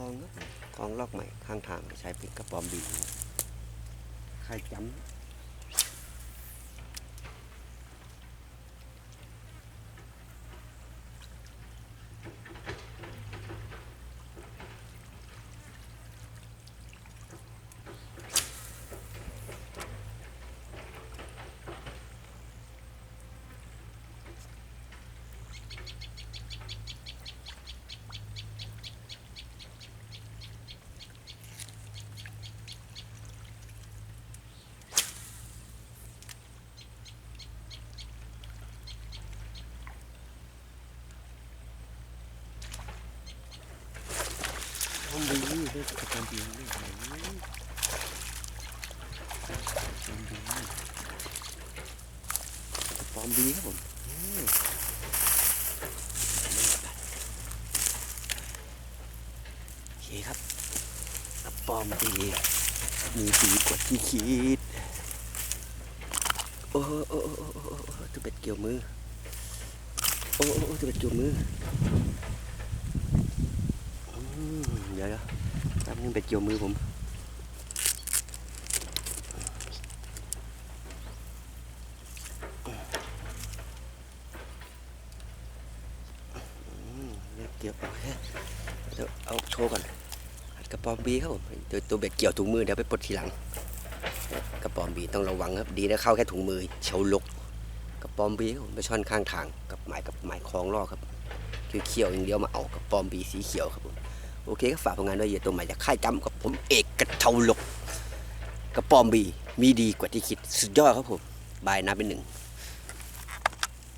ลองครับคลองลอกใหม่ข้างทางใช้เป็นกระป๋อมบีใครจ้ำ กระป๋อมบีเรียกกระป๋อมบีเรียกอะไรกระป๋อมบีกระป๋อมบีครับผมโอเคครับปอมบีมีดีกว่าที่คิดโอ้โหโอ้โหโอ้โหโอ้โหตัวเป็ดเกี่ยวมือโอ้โหโอ้โหตัวเป็ดเกี่ยวมืออืม ดี๋ยวแป๊บนึงเป็ดเกี่ยวมือผมเกี่ยวเอาแค่เดี๋ยวเอาโชว์ก่อนหัดกระปอมบีครับผมเดี๋ยวตัวเบ็ดเกี่ยวถุงมือเดี๋ยวไปปลดทีหลัง กระปอมบีต้องระวังครับดีนะเข้าแค่ถุงมือเชาลก กระปอมบีครับผมไปช่อนข้างทางกับหมายกับหมายคล้องล่อครับเขียวๆอย่างเดียวมาเอากระปอมบีสีเขียวครับผม โอเคก็ฝากผลงานด้วยเยอะตัวใหม่จากค่ายจำกับผมเอกกระเทาลกกระปอมบีมีดีกว่าที่คิดสุดยอดครับผมบายนับเป็นหนึ่ง